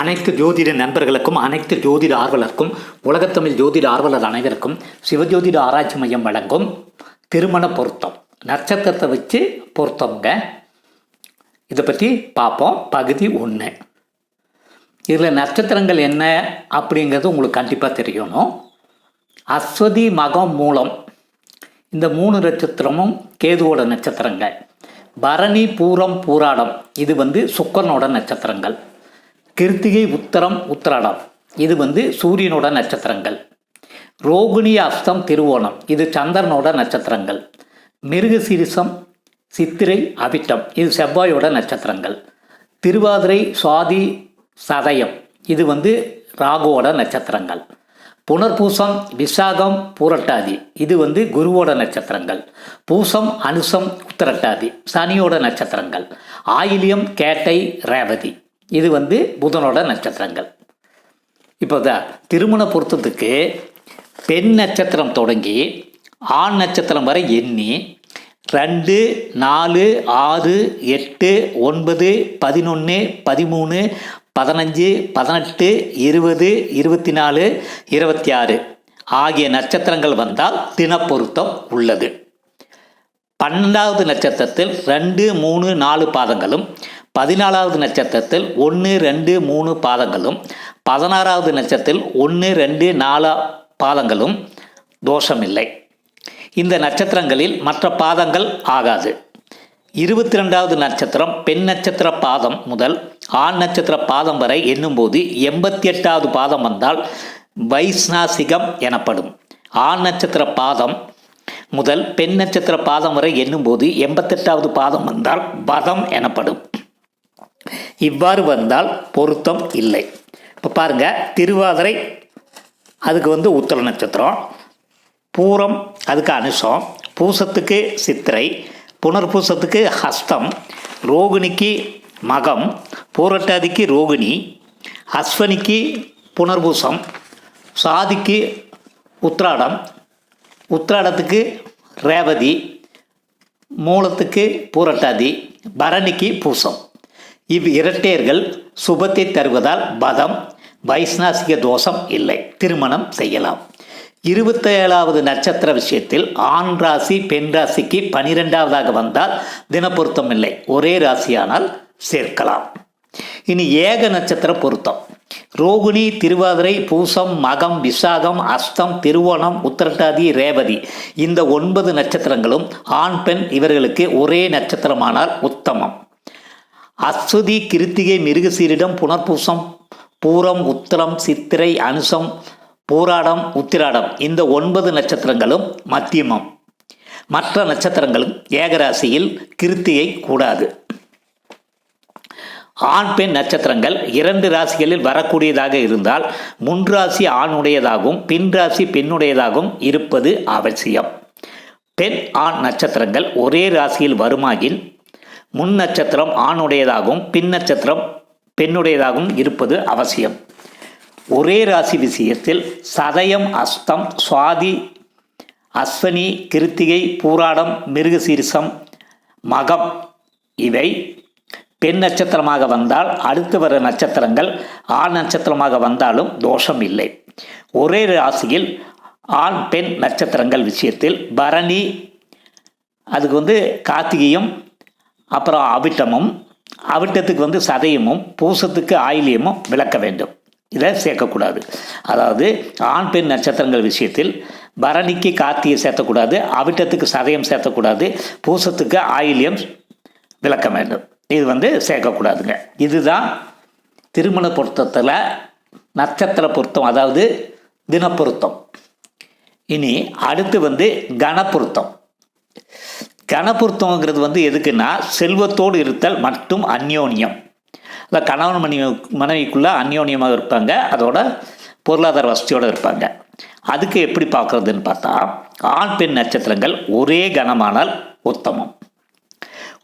அனைத்து ஜோதிட நண்பர்களுக்கும் அனைத்து ஜோதிட ஆர்வலருக்கும் உலகத்தமிழ் ஜோதிட ஆர்வலர் அனைவருக்கும் சிவஜோதிட ஆராய்ச்சி மையம் வழங்கும் திருமண பொருத்தம். நட்சத்திரத்தை வச்சு பொருத்தம்ங்க. இதை பற்றி பார்ப்போம். பகுதி ஒன்று இதில் நட்சத்திரங்கள் என்ன அப்படிங்கிறது உங்களுக்கு கண்டிப்பாக தெரியணும். அஸ்வதி மகம் மூலம் இந்த மூணு நட்சத்திரமும் கேதுவோட நட்சத்திரங்கள் பரணி பூரம் பூராடம். இது வந்து சுக்கரனோட நட்சத்திரங்கள். கிருத்திகை உத்தரம் உத்திராடம். இது வந்து சூரியனோட நட்சத்திரங்கள். ரோகிணி அஸ்தம் திருவோணம். இது சந்திரனோட நட்சத்திரங்கள். மிருகசீரிசம் சித்திரை அபிட்டம் இது செவ்வாயோட நட்சத்திரங்கள். திருவாதிரை சுவாதி சதயம். இது வந்து ராகுவோட நட்சத்திரங்கள். புனர்பூசம் விசாகம் பூரட்டாதி. இது வந்து குருவோட நட்சத்திரங்கள். பூசம் அனுசம் உத்திரட்டாதி. சனியோட நட்சத்திரங்கள். ஆயிலியம் கேட்டை ரேவதி. இது வந்து புதனோட நட்சத்திரங்கள். இப்போ தான் திருமண பொருத்தத்துக்கு பெண் நட்சத்திரம் தொடங்கி ஆண் நட்சத்திரம் வரை எண்ணி ரெண்டு நாலு ஆறு எட்டு ஒன்பது பதினொன்று பதிமூணு பதினஞ்சு பதினெட்டு இருபது இருபத்தி நாலு இருபத்தி ஆறு ஆகிய நட்சத்திரங்கள் வந்தால் தினப்பொருத்தம் உள்ளது. பன்னெண்டாவது நட்சத்திரத்தில் ரெண்டு மூணு நாலு பாதங்களும் பதினாலாவது நட்சத்திரத்தில் ஒன்று ரெண்டு மூணு பாதங்களும் பதினாறாவது நட்சத்திரத்தில் ஒன்று ரெண்டு நாலு பாதங்களும் தோஷமில்லை. இந்த நட்சத்திரங்களில் மற்ற பாதங்கள் ஆகாது. இருபத்தி ரெண்டாவது நட்சத்திரம் பெண் நட்சத்திர பாதம் முதல் ஆண் நட்சத்திர பாதம் வரை எண்ணும்போது எண்பத்தி எட்டாவது பாதம் வந்தால் வைஸ்நாசிகம் எனப்படும். ஆண் நட்சத்திர பாதம் முதல் பெண் நட்சத்திர பாதம் வரை எண்ணும்போது எண்பத்தெட்டாவது பாதம் வந்தால் பதம் எனப்படும். இவ்வாறு வந்தால் பொருத்தம் இல்லை. இப்போ பாருங்கள் திருவாதிரை அதுக்கு வந்து உத்தர நட்சத்திரம். பூரம் அதுக்கு அனுஷம். பூசத்துக்கு சித்திரை புனர்பூசத்துக்கு ஹஸ்தம் ரோகிணிக்கு மகம் பூரட்டாதிக்கு ரோகிணி அஸ்வனிக்கு புனர்பூசம் சாதிக்கு உத்ராடம் உத்ராடத்துக்கு ரேவதி மூலத்துக்கு பூரட்டாதி பரணிக்கு பூசம். இவ் இரட்டையர்கள் சுபத்தை தருவதால் பதம் வைஷ்ணாசிக தோஷம் இல்லை. திருமணம் செய்யலாம். இருபத்தேழாவது நட்சத்திர விஷயத்தில் ஆண் ராசி பெண் ராசிக்கு பனிரெண்டாவதாக வந்தால் தினப்பொருத்தம் இல்லை. ஒரே ராசியானால் சேர்க்கலாம். இனி ஏக நட்சத்திர பொருத்தம். ரோகிணி திருவாதிரை பூசம் மகம் விசாகம் அஸ்தம் திருவோணம் உத்திரட்டாதி ரேவதி இந்த ஒன்பது நட்சத்திரங்களும் ஆண் பெண் இவர்களுக்கு ஒரே நட்சத்திரமானால் உத்தமம். அஸ்வதி கிருத்திகை மிருகசீரிடம் புனர்பூசம் பூரம் உத்திரம் சித்திரை அனுசம் பூராடம் உத்திராடம் இந்த ஒன்பது நட்சத்திரங்களும் மத்தியமம். மற்ற நட்சத்திரங்களும் ஏகராசியில் கிருத்திகை கூடாது. ஆண் பெண் நட்சத்திரங்கள் இரண்டு ராசிகளில் வரக்கூடியதாக இருந்தால் முன் ராசி ஆணுடையதாகவும் பின் ராசி பெண்ணுடையதாகவும் இருப்பது அவசியம். பெண் ஆண் நட்சத்திரங்கள் ஒரே ராசியில் வருமாயின் முன் நட்சத்திரம் ஆணுடையதாகவும் பின் நட்சத்திரம் பெண்ணுடையதாகவும் இருப்பது அவசியம். ஒரே ராசி விஷயத்தில் சதயம் அஸ்தம் சுவாதி அஸ்வனி கிருத்திகை பூராடம் மிருகசீரிசம் மகம் இவை பெண் நட்சத்திரமாக வந்தால் அடுத்து வர நட்சத்திரங்கள் ஆண் நட்சத்திரமாக வந்தாலும் தோஷம் இல்லை. ஒரே ராசியில் ஆண் பெண் நட்சத்திரங்கள் விஷயத்தில் பரணி அதுக்கு வந்து கார்த்திகையும் அப்புறம் அவிட்டமும் அவிட்டத்துக்கு வந்து சதயமும் பூசத்துக்கு ஆயிலியமும் விளக்க வேண்டும். இதை சேர்க்கக்கூடாது. அதாவது ஆண் பெண் நட்சத்திரங்கள் விஷயத்தில் பரணிக்கு கார்த்தியை சேர்த்தக்கூடாது அவிட்டத்துக்கு சதயம் சேர்த்தக்கூடாது பூசத்துக்கு ஆயிலியம் விளக்க வேண்டும். இது வந்து சேர்க்கக்கூடாதுங்க. இதுதான் திருமண பொருத்தத்தில் நட்சத்திர பொருத்தம் அதாவது தினப்பொருத்தம் இனி அடுத்து வந்து கணப்பொருத்தம் கணப்பொருத்தங்கிறது வந்து எதுக்குன்னா செல்வத்தோடு இருத்தல் மற்றும் அந்யோன்யம். அந்த கணவன் மனைவி மனைவிக்குள்ளே அந்யோன்யமாக இருப்பாங்க அதோட பொருளாதார வசதியோடு இருப்பாங்க. அதுக்கு எப்படி பார்க்குறதுன்னு பார்த்தா ஆண் பெண் நட்சத்திரங்கள் ஒரே கணமானால் உத்தமம்.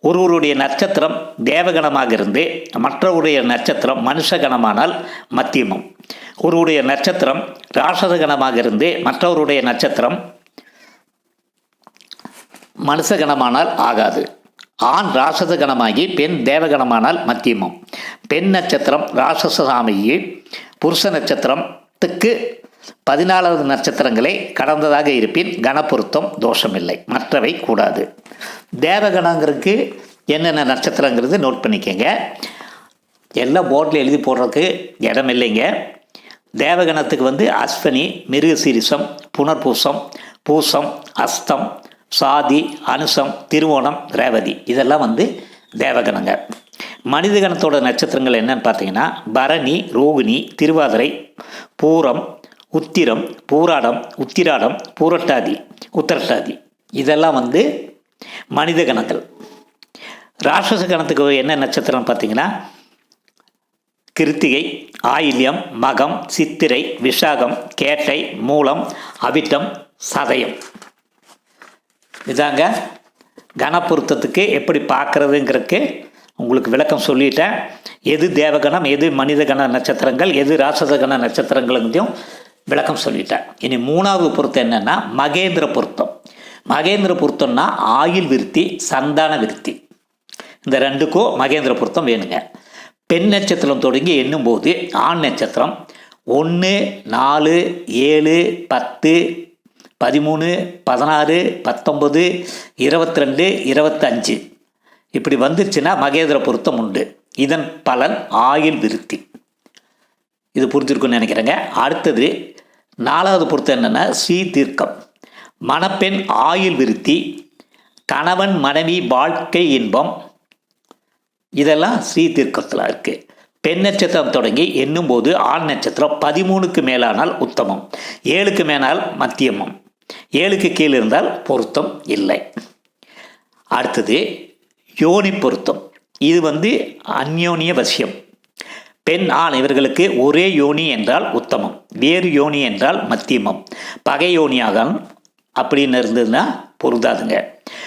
ஒருவருடைய நட்சத்திரம் தேவகணமாக இருந்து மற்றவருடைய நட்சத்திரம் மனுஷ கணமானால் மத்தியமம். ஒருவருடைய நட்சத்திரம் ராட்சத கணமாக இருந்து மற்றவருடைய நட்சத்திரம் மனுஷ கணமானால் ஆகாது. ஆண் ராட்சச கணமாகி பெண் தேவகணமானால் மத்தியமம். பெண் நட்சத்திரம் ராட்சசாமியை புருஷ நட்சத்திரத்துக்கு பதினாலாவது நட்சத்திரங்களை கடந்ததாக இருப்பின் கணப்பொருத்தம் தோஷமில்லை. மற்றவை கூடாது. தேவகணங்கிறதுக்கு என்னென்ன நட்சத்திரங்கிறது நோட் பண்ணிக்கங்க. எல்லாம் போர்டில் எழுதி போடுறதுக்கு இடம் இல்லைங்க. தேவகணத்துக்கு வந்து அஸ்வினி மிருகசீரிசம் புனர்பூசம் பூசம் அஸ்தம் சாதி அனுசம் திருவோணம் ரேவதி. இதெல்லாம் வந்து தேவகணங்க. மனித கணத்தோட நட்சத்திரங்கள் என்னன்னு பார்த்தீங்கன்னா பரணி ரோகிணி திருவாதிரை பூரம் உத்திரம் பூராடம் உத்திராடம் பூரட்டாதி உத்திரட்டாதி. இதெல்லாம் வந்து மனித கணங்கள் ராட்சச கணத்துக்கு என்ன நட்சத்திரம்னு பார்த்தீங்கன்னா கிருத்திகை ஆயில்யம் மகம் சித்திரை விஷாகம் கேட்டை மூலம் அவிட்டம் சதயம். இதாங்க கணப்பொருத்தத்துக்கு எப்படி பார்க்குறதுங்கிறதுக்கு உங்களுக்கு விளக்கம் சொல்லிட்டேன். எது தேவகணம் எது மனித கண நட்சத்திரங்கள் எது ராட்சச கண நட்சத்திரங்களுங்கையும் விளக்கம் சொல்லிட்டேன். இனி மூணாவது பொருத்தம் என்னென்னா மகேந்திர பொருத்தம். மகேந்திர பொருத்தம்னா ஆயுள் விருத்தி சந்தான விருத்தி. இந்த ரெண்டுக்கும் மகேந்திர பொருத்தம் வேணுங்க. பெண் நட்சத்திரம் தொடங்கி எண்ணும்போது ஆண் நட்சத்திரம் ஒன்று நாலு ஏழு பத்து பதிமூணு பதினாறு பத்தொம்பது இருபத்தி ரெண்டு இருபத்தஞ்சு. இப்படி வந்துருச்சுன்னா மகேந்திர பொருத்தம் உண்டு. இதன் பலன் ஆயுள் விருத்தி. இது புரிஞ்சிருக்குன்னு நினைக்கிறேங்க. அடுத்தது நாலாவது பொருத்தம் என்னென்னா ஸ்ரீ தீர்க்கம் மணப்பெண் ஆயுள் விருத்தி கணவன் மனைவி வாழ்க்கை இன்பம் இதெல்லாம் ஸ்ரீ தீர்க்கத்தில் இருக்குது பெண் நட்சத்திரம் தொடங்கி எண்ணும்போது ஆண் நட்சத்திரம் பதிமூணுக்கு மேலானால் உத்தமம். ஏழுக்கு மேலால் மத்தியமம். ஏழுக்கு கீழ் இருந்தால் பொருத்தம் இல்லை. அடுத்தது யோனி பொருத்தம். இது வந்து அந்யோனிய வசியம். பெண் ஆண் இவர்களுக்கு ஒரே யோனி என்றால் உத்தமம். வேறு யோனி என்றால் மத்தியமம். பகை யோனியாக அப்படின்னு இருந்ததுன்னா பொருந்தாதுங்க.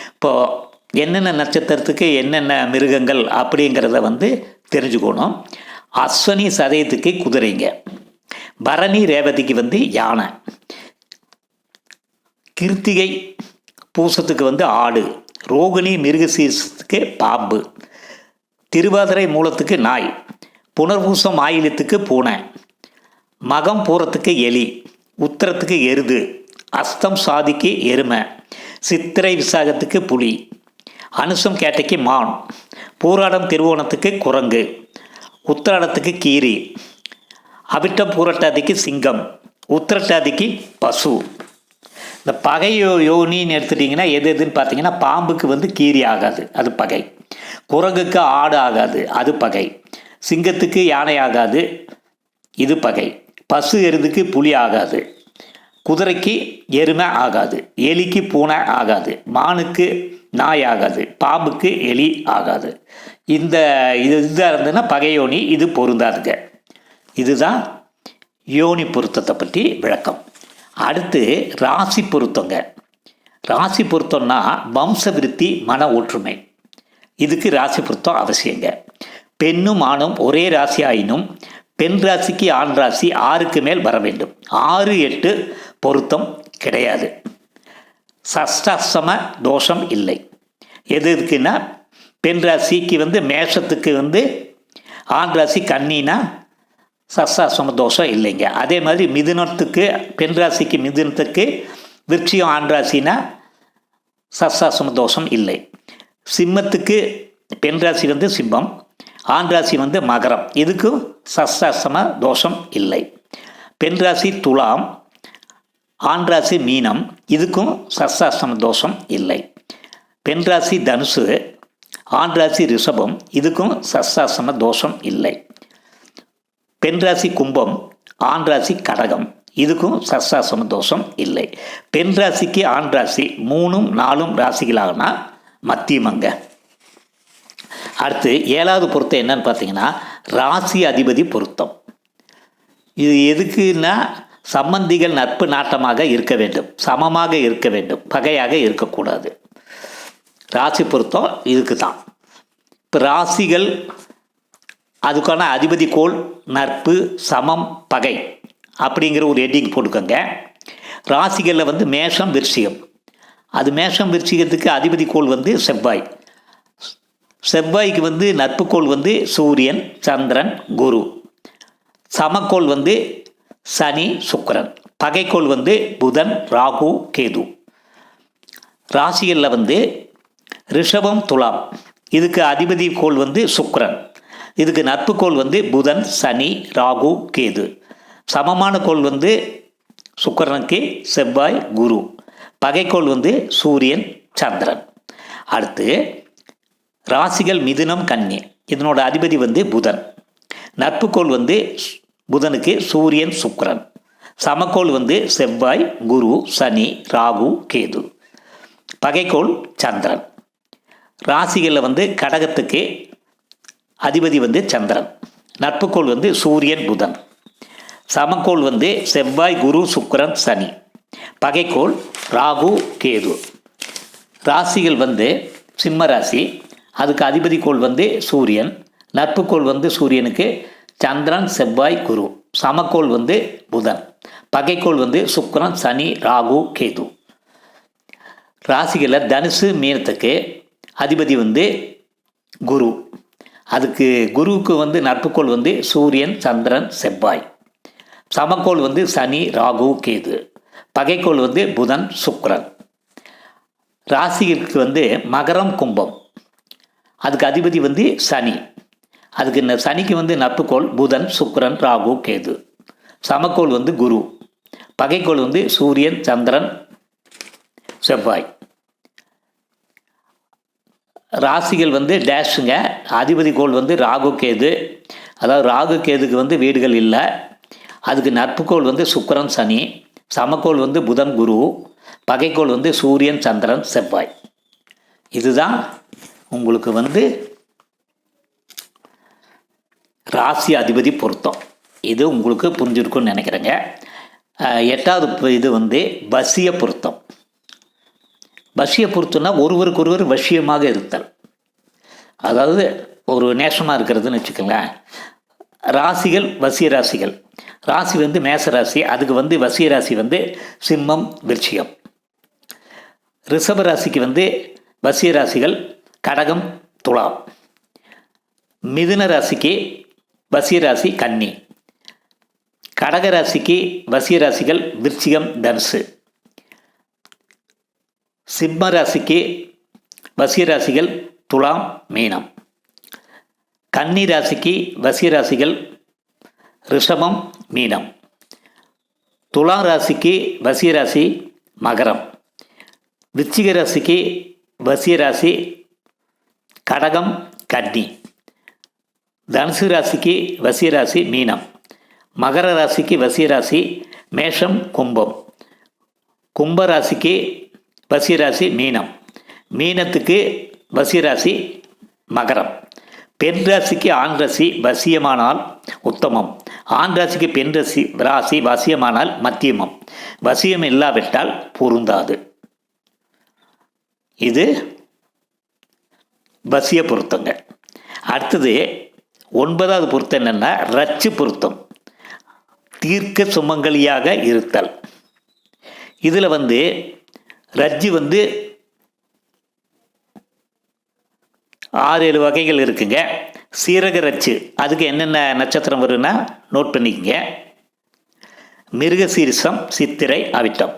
இப்போது என்னென்ன நட்சத்திரத்துக்கு என்னென்ன மிருகங்கள் அப்படிங்கிறத வந்து தெரிஞ்சுக்கணும். அஸ்வனி சதயத்துக்கு குதிரைங்க. பரணி ரேவதிக்கு வந்து யானை. கிருத்திகை பூசத்துக்கு வந்து ஆடு ரோகிணி மிருகசீசத்துக்கு பாம்பு திருவாதிரை மூலத்துக்கு நாய் புனர்பூசம் ஆயிலத்துக்கு பூனை மகம் பூரத்துக்கு எலி உத்தரத்துக்கு எருது அஸ்தம் சாதிக்கு எருமை சித்திரை விசாகத்துக்கு புலி அனுசம் கேட்டைக்கு மான் பூராடம் திருவோணத்துக்கு குரங்கு உத்திராடத்துக்கு கீரி அவிட்டம் பூரட்டாதிக்கு சிங்கம் உத்திரட்டாதிக்கு பசு. இந்த பகை யோ யோனின்னு எடுத்துட்டிங்கன்னா எது எதுன்னு பார்த்தீங்கன்னா பாம்புக்கு வந்து கீரி ஆகாது அது பகை. குரங்குக்கு ஆடு ஆகாது அது பகை. சிங்கத்துக்கு யானை ஆகாது இது பகை. பசு எருதுக்கு புலி ஆகாது. குதிரைக்கு எருமை ஆகாது எலிக்கு பூனை ஆகாது மானுக்கு நாய் ஆகாது பாம்புக்கு எலி ஆகாது. இந்த இது இதாக இருந்ததுன்னா பகையோனி இது பொருந்தாதுங்க. இதுதான் யோனி பொருத்தத்தை பற்றி விளக்கம். அடுத்து ராசி பொருத்தங்க. ராசி பொருத்தம்னா வம்ச விருத்தி மன ஒற்றுமை. இதுக்கு ராசி பொருத்தம் அவசியங்க. பெண்ணும் ஆணும் ஒரே ராசி ஆயினும் பெண் ராசிக்கு ஆண் ராசி ஆறுக்கு மேல் வர வேண்டும். ஆறு எட்டு பொருத்தம் கிடையாது. சஷ்டாசம தோஷம் இல்லை. எது இருக்குன்னா பெண் ராசிக்கு வந்து மேஷத்துக்கு வந்து ஆண் ராசி கன்னினா சஸ்தாசம தோஷம் இல்லைங்க. அதே மாதிரி மிதுனத்துக்கு பெண் ராசிக்கு மிதுனத்துக்கு விருட்சியம் ஆண் ராசினா சஸ்தாசம தோஷம் இல்லை. சிம்மத்துக்கு பெண் ராசி வந்து சிம்மம் ஆண் ராசி வந்து மகரம். இதுக்கும் சஸ்தாசம தோஷம் இல்லை. பெண் ராசி துலாம் ஆண் ராசி மீனம் இதுக்கும் சஸ்தாசம தோஷம் இல்லை. பெண் ராசி தனுசு ஆண் ராசி ரிஷபம் இதுக்கும் சஸ்தாசம தோஷம் இல்லை. பெண் ராசி கும்பம் ஆண் ராசி கடகம். இதுக்கும் சஷ்டாசம தோஷம் இல்லை. பெண் ராசிக்கு ஆண் ராசி மூணும் நாலும் ராசிகளாகனா மத்தியமங்க. அடுத்து ஏழாவது பொருத்தம் என்னன்னு பார்த்தீங்கன்னா ராசி அதிபதி பொருத்தம். இது எதுக்குன்னா சம்பந்திகள் நட்பு நாட்டமாக இருக்க வேண்டும். சமமாக இருக்க வேண்டும். பகையாக இருக்கக்கூடாது. ராசி பொருத்தம் இதுக்கு தான் இப்போ ராசிகள் அதுக்கான அதிபதி கோள் நட்பு சமம் பகை. அப்படிங்கிற ஒரு ஹெட்டிங் போட்டுக்கோங்க. ராசிகளில் வந்து மேஷம் விருச்சிகம். அது மேஷம் விருச்சிகத்துக்கு அதிபதி கோள் வந்து செவ்வாய். செவ்வாய்க்கு வந்து நட்புக்கோள் வந்து சூரியன் சந்திரன் குரு. சமக்கோள் வந்து சனி சுக்கரன். பகைக்கோள் வந்து புதன் ராகு கேது. ராசிகளில் வந்து ரிஷபம் துலாம். இதுக்கு அதிபதி கோள் வந்து சுக்கரன். இதுக்கு நட்பு கோள் வந்து புதன் சனி ராகு கேது. சமமான கோள் வந்து சுக்கரனுக்கு செவ்வாய் குரு. பகைக்கோள் வந்து சூரியன் சந்திரன். அடுத்து ராசிகள் மிதுனம் கன்னி. இதனோட அதிபதி வந்து புதன். நட்புக்கோள் வந்து புதனுக்கு சூரியன் சுக்கரன். சமக்கோள் வந்து செவ்வாய் குரு சனி ராகு கேது. பகைக்கோள் சந்திரன். ராசிகளில் வந்து கடகத்துக்கு அதிபதி வந்து சந்திரன். நட்புக்கோள் வந்து சூரியன் புதன். சமக்கோள் வந்து செவ்வாய் குரு சுக்கரன் சனி. பகைக்கோள் ராகு கேது. ராசிகள் வந்து சிம்ம ராசி. அதுக்கு அதிபதி கோள் வந்து சூரியன். நட்புக்கோள் வந்து சூரியனுக்கு சந்திரன் செவ்வாய் குரு. சமக்கோள் வந்து புதன். பகைக்கோள் வந்து சுக்கரன் சனி ராகு கேது. ராசிகளில் தனுசு மீனத்துக்கு அதிபதி வந்து குரு. அதுக்கு குருவுக்கு வந்து நட்புக்கோள் வந்து சூரியன் சந்திரன் செவ்வாய். சமக்கோள் வந்து சனி ராகு கேது. பகைக்கோள் வந்து புதன் சுக்ரன் ராசிகளுக்கு வந்து மகரம் கும்பம். அதுக்கு அதிபதி வந்து சனி. அதுக்கு இந்த சனிக்கு வந்து நட்புக்கோள் புதன் சுக்ரன் ராகு கேது. சமக்கோள் வந்து குரு. பகைக்கோள் வந்து சூரியன் சந்திரன் செவ்வாய். ராசிகள் வந்து டேஷுங்க. அதிபதி கோள் வந்து ராகு கேது. அதாவது ராகு கேதுக்கு வந்து வீடுகள் இல்லை. அதுக்கு நட்புக்கோள் வந்து சுக்கரன் சனி. சமக்கோள் வந்து புதன் குரு. பகைக்கோள் வந்து சூரியன் சந்திரன் செவ்வாய். இதுதான் உங்களுக்கு வந்து ராசி அதிபதி பொருத்தம். இது உங்களுக்கு புரிஞ்சிருக்கும்னு நினைக்கிறேங்க. எட்டாவது இது வந்து வசிய பொருத்தம். வசிய பொறுத்துனா ஒருவருக்கு ஒருவர் வசியமாக இருத்தல். அதாவது ஒரு நேசமாக இருக்கிறதுன்னு வச்சுக்கோங்களேன். ராசிகள் வசிய ராசிகள். ராசி வந்து மேச ராசி அதுக்கு வந்து வசிய ராசி வந்து சிம்மம் விருச்சிகம். ரிஷப ராசிக்கு வந்து வசிய ராசிகள் கடகம் துலாம். மிதுன ராசிக்கு வசிய ராசி கன்னி. கடக ராசிக்கு வசிய ராசிகள் விருச்சிகம் தனுசு. சிம்ம ராசிக்கு வசியராசிகள் துலாம் மீனம். கன்னி ராசிக்கு வசியராசிகள் ரிஷமம் ரிஷபம் மீனம். துலாம் ராசிக்கு வசியராசி மகரம். விச்சிக ராசிக்கு வசியராசி கடகம் கன்னி. தனுசு ராசிக்கு வசியராசி மீனம். மகர ராசிக்கு வசியராசி மேஷம் கும்பம். கும்ப ராசிக்கு வசிராசி மீனம். மீனத்துக்கு வசிராசி மகரம். பெண் ராசிக்கு ஆண் ராசி வசியமானால் உத்தமம். ஆண் ராசிக்கு பெண் ராசி ராசி வசியமானால் மத்தியமம். வசியம் இல்லாவிட்டால் பொருந்தாது. இது வசிய பொருத்தங்க அடுத்தது ஒன்பதாவது பொருத்தம் என்னென்னா ரச்சு பொருத்தம். தீர்க்க சுமங்கலியாக இருத்தல். இதில் வந்து ரஜ்ஜு வந்து ஆறு ஏழு வகைகள் இருக்குங்க. சீரக ரச்சு அதுக்கு என்னென்ன நட்சத்திரம் வரும்னா நோட் பண்ணிக்கங்க. மிருகசீரிசம் சித்திரை அவிட்டம்.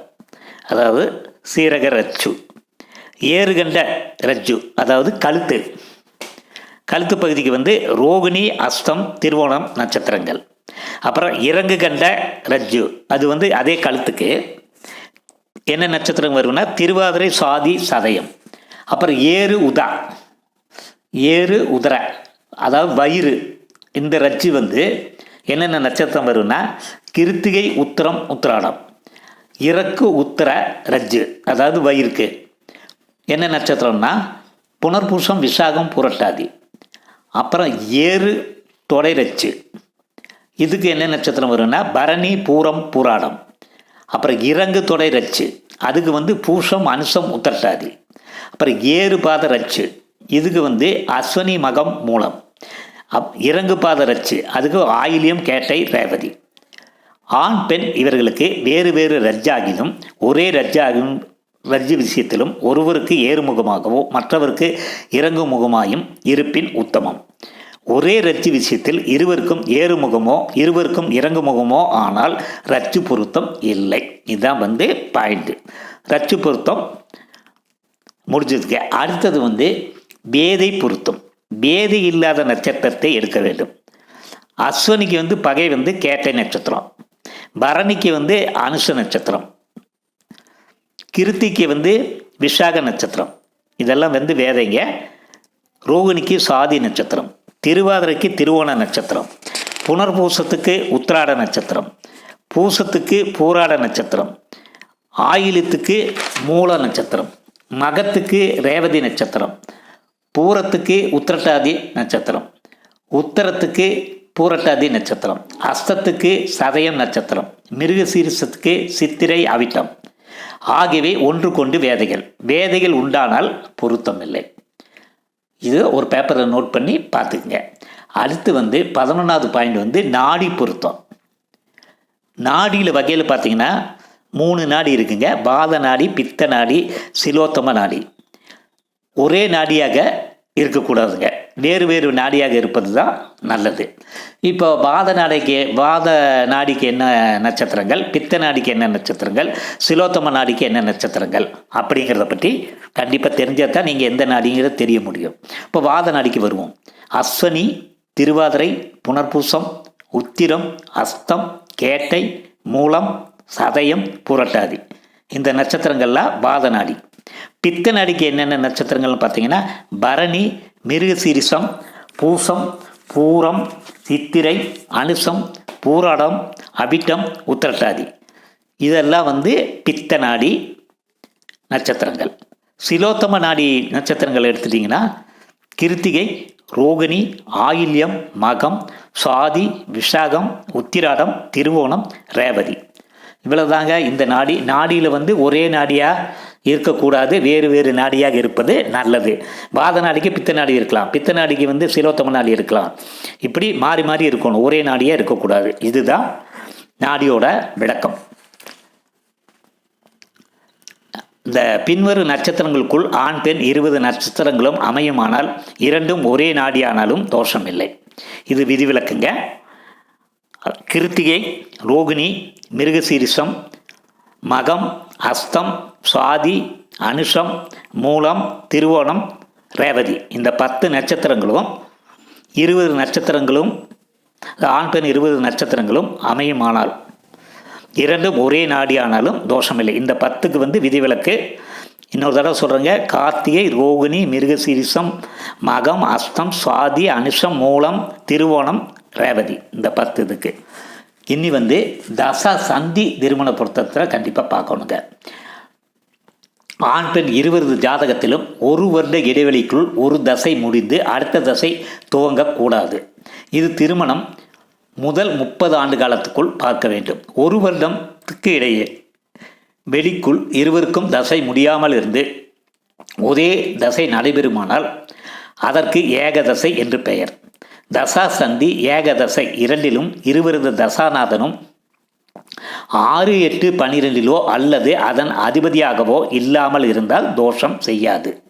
அதாவது சீரக ரச்சு ஏறுகண்ட ரஜ்ஜு அதாவது கழுத்து. கழுத்து பகுதிக்கு வந்து ரோகிணி அஸ்தம் திருவோணம் நட்சத்திரங்கள். அப்புறம் இறங்கு கண்ட ரஜ்ஜு அது வந்து அதே கழுத்துக்கு. என்ன நட்சத்திரம் வரும்னா திருவாதிரை சாதி சதயம். அப்புறம் ஏறு உதா. ஏறு உதர. அதாவது வயிறு. இந்த ரஜ்ஜு வந்து என்னென்ன நட்சத்திரம் வரும்னா கிருத்திகை உத்திரம் உத்திராடம். இறக்கு உத்திர ரஜ்ஜு. அதாவது வயிறுக்கு. என்ன நட்சத்திரம்னா புனர்பூசம் விசாகம் புரட்டாதி. அப்புறம் ஏறு தொடை ரச்சு இதுக்கு என்ன நட்சத்திரம் வரும்னா பரணி பூரம் பூராடம். அப்புறம் இறங்கு தொடை ரச்சு. அதுக்கு வந்து பூசம் அனுசம் உத்தரட்டாதி. அப்புறம் ஏறு பாத ரச்சு. இதுக்கு வந்து அஸ்வனி மகம் மூலம். அப் இறங்கு பாத ரச்சு. அதுக்கு ஆயிலியம் கேட்டை ரேவதி. ஆண் பெண் இவர்களுக்கு வேறு வேறு ரஜ்ஜாகிலும் ஒரே ரஜ்ஜாகிலும் ரஜ்ஜு விஷயத்திலும் ஒருவருக்கு ஏறுமுகமாகவோ மற்றவருக்கு இறங்கு முகமாயும் இருப்பின் உத்தமம். ஒரே ரச்சு விஷயத்தில் இருவருக்கும் ஏறுமுகமோ இருவருக்கும் இறங்குமுகமோ ஆனால் ரச்சு பொருத்தம் இல்லை. இதுதான் வந்து பாயிண்ட்டு ரச்சு பொருத்தம் முடிஞ்சதுக்கு அடுத்தது வந்து பேதை பொருத்தம். பேதை இல்லாத நட்சத்திரத்தை எடுக்க வேண்டும். அஸ்வனிக்கு வந்து பகை வந்து கேட்டை நட்சத்திரம். பரணிக்கு வந்து அனுஷ நட்சத்திரம். கிருத்திக்கு வந்து விஷாக நட்சத்திரம். இதெல்லாம் வந்து வேதைங்க. ரோகிணிக்கு சாதி நட்சத்திரம். திருவாதிரைக்கு திருவோண நட்சத்திரம். புனர்பூசத்துக்கு உத்திராட நட்சத்திரம். பூசத்துக்கு பூராட நட்சத்திரம். ஆயிலத்துக்கு மூல நட்சத்திரம். மகத்துக்கு ரேவதி நட்சத்திரம். பூரத்துக்கு உத்திரட்டாதி நட்சத்திரம். உத்தரத்துக்கு பூரட்டாதி நட்சத்திரம். அஸ்தத்துக்கு சதயம் நட்சத்திரம். மிருகசீரிசத்துக்கு சித்திரை அவிட்டம். ஆகியவை ஒன்று கொண்டு வேதைகள். வேதைகள் உண்டானால் பொருத்தமில்லை. இது ஒரு பேப்பரில் நோட் பண்ணி பார்த்துக்குங்க. அடுத்து வந்து பதினொன்றாவது பாயிண்ட் வந்து நாடி பொருத்தம். நாடியில் வகையில் பார்த்தீங்கன்னா மூணு நாடி இருக்குங்க. பாத நாடி பித்த நாடி சிலோத்தம நாடி. ஒரே நாடியாக இருக்கக்கூடாதுங்க. வேறு வேறு நாடியாக இருப்பது தான் நல்லது. இப்போ வாத நாடிக்கு வாத நாடிக்கு என்ன நட்சத்திரங்கள்? பித்த நாடிக்கு என்ன நட்சத்திரங்கள்? சிலோத்தம நாடிக்கு என்ன நட்சத்திரங்கள்? அப்படிங்கிறத பற்றி கண்டிப்பாக தெரிஞ்சால் தான் நீங்கள் எந்த நாடிங்கிறத தெரிய முடியும். இப்போ வாத நாடிக்கு வருவோம். அஸ்வனி திருவாதிரை புனர்பூசம் உத்திரம் அஸ்தம் கேட்டை மூலம் சதயம் புரட்டாதி. இந்த நட்சத்திரங்கள்லாம் வாத நாடி. பித்த நாடிக்கு என்னென்ன நட்சத்திரங்கள்னு பார்த்தீங்கன்னா பரணி மிருகசீரிசம் பூசம் பூரம் சித்திரை அனுசம் பூராடம் அபிட்டம் உத்திரட்டாதி. இதெல்லாம் வந்து பித்த நாடி நட்சத்திரங்கள். சிலோத்தம நாடி நட்சத்திரங்கள் எடுத்துட்டிங்கன்னா கிருத்திகை ரோகிணி ஆயில்யம் மகம் சுவாதி விஷாகம் உத்திராடம் திருவோணம் ரேவதி. இவ்வளவுதாங்க இந்த நாடி. நாடியில் வந்து ஒரே நாடியாக இருக்கக்கூடாது வேறு வேறு நாடியாக இருப்பது நல்லது. வாத நாடிக்கு பித்த நாடி இருக்கலாம். பித்த நாடிக்கு வந்து சிலோத்தம நாடி இருக்கலாம். இப்படி மாறி மாறி இருக்கணும். ஒரே நாடியாக இருக்கக்கூடாது. இதுதான் நாடியோட விளக்கம். இந்த பின்வரும் நட்சத்திரங்களுக்குள் ஆண் பெண் இருபது நட்சத்திரங்களும் அமையுமானால் இரண்டும் ஒரே நாடியானாலும் தோஷம் இல்லை இது விதிவிலக்குங்க. கிருத்திகை ரோகிணி மிருகசீரிசம் மகம் அஸ்தம் சுவாதி அனுஷம் மூலம் திருவோணம் ரேவதி. இந்த பத்து நட்சத்திரங்களும் இருபது நட்சத்திரங்களும் ஆண் பெண் இருபது நட்சத்திரங்களும் அமையுமானால் இரண்டும் ஒரே நாடி ஆனாலும் தோஷமில்லை. இந்த பத்துக்கு வந்து விதிவிலக்கு. இன்னொரு தடவை சொல்கிறேங்க கார்த்திகை ரோகிணி மிருகசீரிசம் மகம் அஸ்தம் சுவாதி அனுஷம் மூலம் திருவோணம் ரேவதி. இந்த பத்து இதுக்கு. இனி வந்து தசா சந்தி திருமண பொருத்தத்தில் கண்டிப்பாக பார்க்கணுங்க. ஆண் பெண் இருவரது ஜாதகத்திலும் ஒரு வருட இடைவெளிக்குள் ஒரு தசை முடிந்து அடுத்த தசை துவங்கக்கூடாது இது திருமணம் முதல் முப்பது ஆண்டு காலத்துக்குள் பார்க்க வேண்டும். ஒரு வருடத்துக்கு இடையே வெளிக்குள் இருவருக்கும் தசை முடியாமல் இருந்து ஒரே தசை நடைபெறுமானால் அதற்கு ஏகதசை என்று பெயர். தசா சந்தி ஏகதசை இரண்டிலும் இருவரது தசாநாதனும் ஆறு எட்டு பனிரெண்டிலோ அல்லது அதன் அதிபதியாகவோ இல்லாமல் இருந்தால் தோஷம் செய்யாது.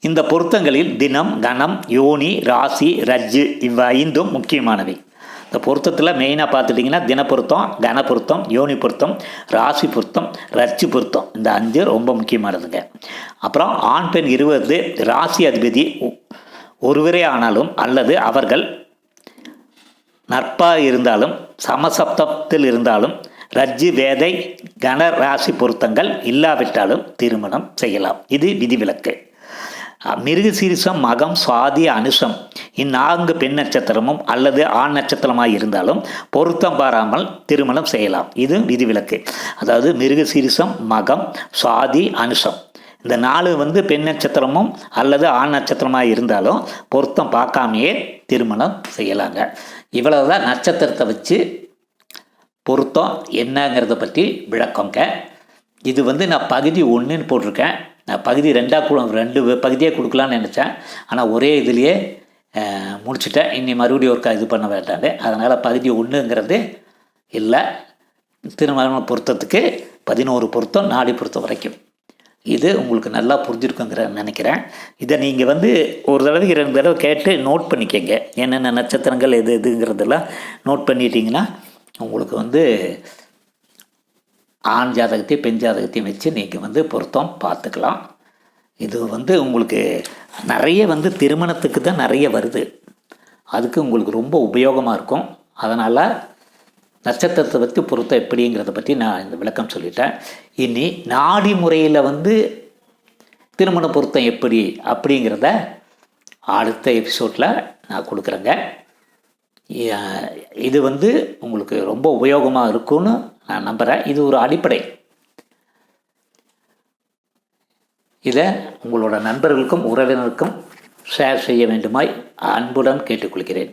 இந்த பொருத்தங்களில் தினம் கணம் யோனி ராசி ரஜ்ஜு இவ்வைந்தும் முக்கியமானவை. இந்த பொருத்தத்தில் மெயினாக பார்த்துட்டிங்கன்னா தினப்பொருத்தம் கன பொருத்தம் யோனி பொருத்தம் ராசி பொருத்தம் ரச்சி பொருத்தம். இந்த அஞ்சு ரொம்ப முக்கியமானதுங்க. அப்புறம் ஆண் பெண் இருபது ராசி அதிபதி ஒருவரே ஆனாலும் அல்லது அவர்கள் நட்பாக இருந்தாலும் சமசப்தத்தில் இருந்தாலும் ரஜ்ஜு வேதை கன ராசி பொருத்தங்கள் இல்லாவிட்டாலும் திருமணம் செய்யலாம். இது விதிவிலக்கு. மிருகசீரிசம் மகம் சுவாதி அனுஷம். இந்நான்கு பெண் நட்சத்திரமும் அல்லது ஆண் நட்சத்திரமாக இருந்தாலும் பொருத்தம் பாராமல் திருமணம் செய்யலாம். இது விதிவிலக்கு. அதாவது மிருகசீரிசம் மகம் சுவாதி அனுஷம். இந்த நாலு வந்து பெண் நட்சத்திரமும் அல்லது ஆண் நட்சத்திரமாக இருந்தாலும் பொருத்தம் பார்க்காமையே திருமணம் செய்யலாங்க. இவ்வளவுதான் நட்சத்திரத்தை வச்சு பொருத்தம் என்னங்கிறத பற்றி விளக்கங்க இது வந்து நான் பகுதி ஒன்றுன்னு போட்டிருக்கேன். நான் பகுதி ரெண்டாக கூட ரெண்டு பகுதியாக கொடுக்கலான்னு நினச்சேன். ஆனால் ஒரே இதுலேயே முடிச்சுட்டேன். இனி மறுபடியும் ஒருக்கா இது பண்ண வேண்டாது அதனால் பகுதி ஒன்றுங்கிறது இல்லை. திருமண பொருத்தத்துக்கு பதினோரு பொருத்தம் நாடி பொருத்தம் வரைக்கும். இது உங்களுக்கு நல்லா புரிஞ்சிருக்குங்கிற நினைக்கிறேன். இதை நீங்கள் வந்து ஒரு தடவை ரெண்டு தடவை கேட்டு நோட் பண்ணிக்கங்க. என்னென்ன நட்சத்திரங்கள் எது எதுங்கிறதெல்லாம் நோட் பண்ணிட்டீங்கன்னா உங்களுக்கு வந்து ஆண் ஜாதகத்தையும் பெண் ஜாதகத்தையும் வச்சு நீங்கள் வந்து பொருத்தம் பார்த்துக்கலாம். இது வந்து உங்களுக்கு நிறைய வந்து திருமணத்துக்கு தான் நிறைய வருது. அதுக்கு உங்களுக்கு ரொம்ப உபயோகமாக இருக்கும். அதனால் நட்சத்திரத்தை பற்றி பொருத்தம் எப்படிங்கிறத பற்றி நான் இந்த விளக்கம் சொல்லிட்டேன். இனி நாடி முறையில் வந்து திருமண பொருத்தம் எப்படி அப்படிங்கிறத அடுத்த எபிசோடில் நான் கொடுக்குறேங்க. இது வந்து உங்களுக்கு ரொம்ப உபயோகமாக இருக்கும்னு நான் நம்புகிறேன் இது ஒரு அடிப்படை. இதை உங்களோட நண்பர்களுக்கும் உறவினருக்கும் ஷேர் செய்ய வேண்டுமாய் அன்புடன் கேட்டுக்கொள்கிறேன்.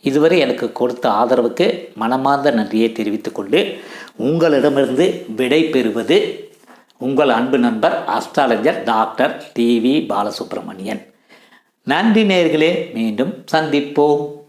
இதுவரை எனக்கு கொடுத்த ஆதரவுக்கு மனமார்ந்த நன்றியை தெரிவித்துக்கொண்டு உங்களிடமிருந்து விடை பெறுவது உங்கள் அன்பு நண்பர் அஸ்ட்ராலஜர் டாக்டர் டிவி பாலசுப்ரமணியன். நன்றி நேயர்களே மீண்டும் சந்திப்போம்.